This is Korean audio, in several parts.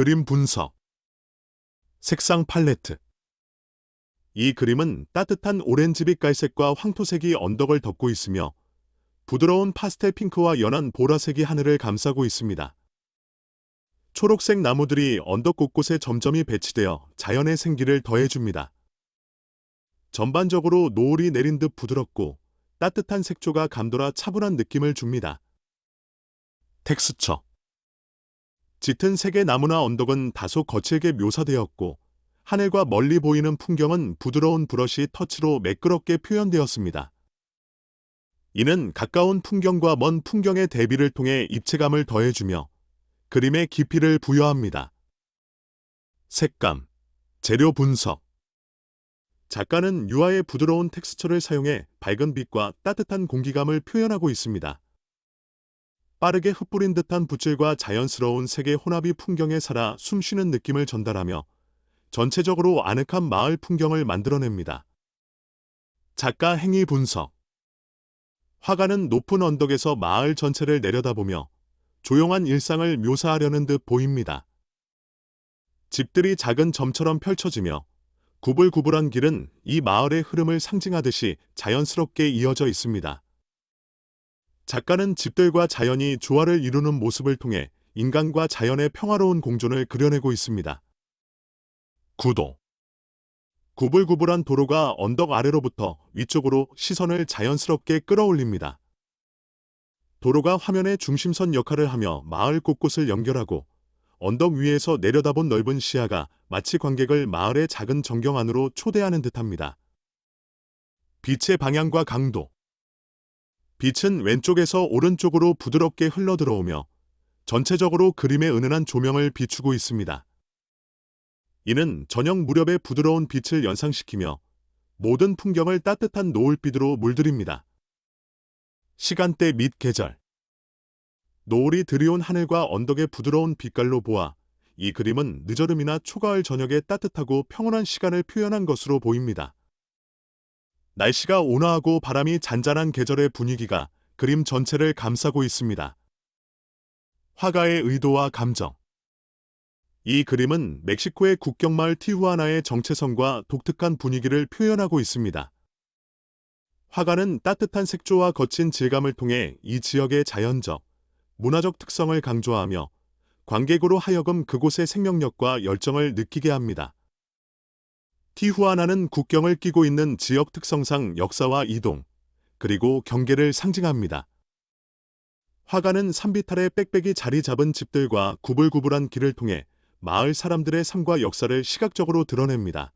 그림 분석 색상 팔레트 이 그림은 따뜻한 오렌지빛 갈색과 황토색이 언덕을 덮고 있으며 부드러운 파스텔 핑크와 연한 보라색이 하늘을 감싸고 있습니다. 초록색 나무들이 언덕 곳곳에 점점이 배치되어 자연의 생기를 더해줍니다. 전반적으로 노을이 내린 듯 부드럽고 따뜻한 색조가 감돌아 차분한 느낌을 줍니다. 텍스처 짙은 색의 나무나 언덕은 다소 거칠게 묘사되었고 하늘과 멀리 보이는 풍경은 부드러운 브러쉬 터치로 매끄럽게 표현되었습니다. 이는 가까운 풍경과 먼 풍경의 대비를 통해 입체감을 더해주며 그림의 깊이를 부여합니다. 색감, 재료 분석 작가는 유화의 부드러운 텍스처를 사용해 밝은 빛과 따뜻한 공기감을 표현하고 있습니다. 빠르게 흩뿌린 듯한 붓질과 자연스러운 색의 혼합이 풍경에 살아 숨쉬는 느낌을 전달하며 전체적으로 아늑한 마을 풍경을 만들어냅니다. 작가 행위 분석 화가는 높은 언덕에서 마을 전체를 내려다보며 조용한 일상을 묘사하려는 듯 보입니다. 집들이 작은 점처럼 펼쳐지며 구불구불한 길은 이 마을의 흐름을 상징하듯이 자연스럽게 이어져 있습니다. 작가는 집들과 자연이 조화를 이루는 모습을 통해 인간과 자연의 평화로운 공존을 그려내고 있습니다. 구도 구불구불한 도로가 언덕 아래로부터 위쪽으로 시선을 자연스럽게 끌어올립니다. 도로가 화면의 중심선 역할을 하며 마을 곳곳을 연결하고 언덕 위에서 내려다본 넓은 시야가 마치 관객을 마을의 작은 전경 안으로 초대하는 듯합니다. 빛의 방향과 강도 빛은 왼쪽에서 오른쪽으로 부드럽게 흘러들어오며 전체적으로 그림의 은은한 조명을 비추고 있습니다. 이는 저녁 무렵의 부드러운 빛을 연상시키며 모든 풍경을 따뜻한 노을빛으로 물들입니다. 시간대 및 계절 노을이 드리운 하늘과 언덕의 부드러운 빛깔로 보아 이 그림은 늦여름이나 초가을 저녁의 따뜻하고 평온한 시간을 표현한 것으로 보입니다. 날씨가 온화하고 바람이 잔잔한 계절의 분위기가 그림 전체를 감싸고 있습니다. 화가의 의도와 감정 이 그림은 멕시코의 국경마을 티후아나의 정체성과 독특한 분위기를 표현하고 있습니다. 화가는 따뜻한 색조와 거친 질감을 통해 이 지역의 자연적, 문화적 특성을 강조하며 관객으로 하여금 그곳의 생명력과 열정을 느끼게 합니다. 티후아나는 국경을 끼고 있는 지역 특성상 역사와 이동, 그리고 경계를 상징합니다. 화가는 산비탈의 빽빽이 자리 잡은 집들과 구불구불한 길을 통해 마을 사람들의 삶과 역사를 시각적으로 드러냅니다.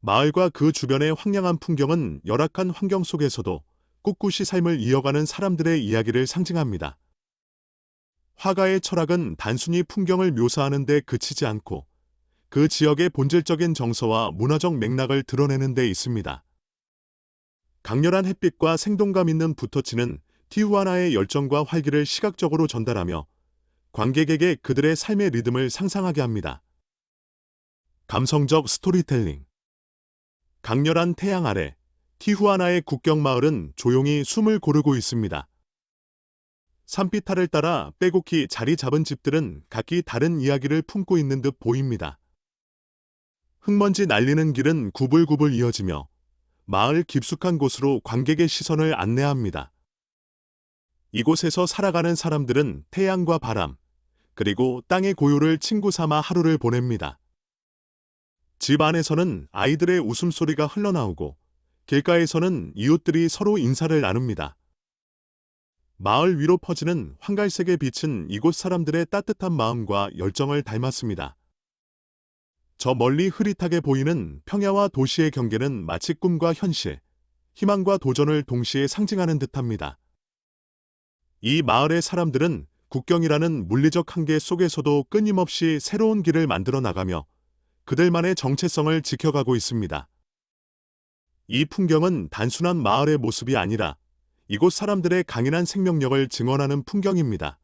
마을과 그 주변의 황량한 풍경은 열악한 환경 속에서도 꿋꿋이 삶을 이어가는 사람들의 이야기를 상징합니다. 화가의 철학은 단순히 풍경을 묘사하는 데 그치지 않고 그 지역의 본질적인 정서와 문화적 맥락을 드러내는 데 있습니다. 강렬한 햇빛과 생동감 있는 붓터치는 티후아나의 열정과 활기를 시각적으로 전달하며 관객에게 그들의 삶의 리듬을 상상하게 합니다. 감성적 스토리텔링 강렬한 태양 아래 티후아나의 국경 마을은 조용히 숨을 고르고 있습니다. 산비탈을 따라 빼곡히 자리 잡은 집들은 각기 다른 이야기를 품고 있는 듯 보입니다. 흙먼지 날리는 길은 구불구불 이어지며 마을 깊숙한 곳으로 관객의 시선을 안내합니다. 이곳에서 살아가는 사람들은 태양과 바람, 그리고 땅의 고요를 친구 삼아 하루를 보냅니다. 집 안에서는 아이들의 웃음소리가 흘러나오고 길가에서는 이웃들이 서로 인사를 나눕니다. 마을 위로 퍼지는 황갈색의 빛은 이곳 사람들의 따뜻한 마음과 열정을 닮았습니다. 저 멀리 흐릿하게 보이는 평야와 도시의 경계는 마치 꿈과 현실, 희망과 도전을 동시에 상징하는 듯합니다. 이 마을의 사람들은 국경이라는 물리적 한계 속에서도 끊임없이 새로운 길을 만들어 나가며 그들만의 정체성을 지켜가고 있습니다. 이 풍경은 단순한 마을의 모습이 아니라 이곳 사람들의 강인한 생명력을 증언하는 풍경입니다.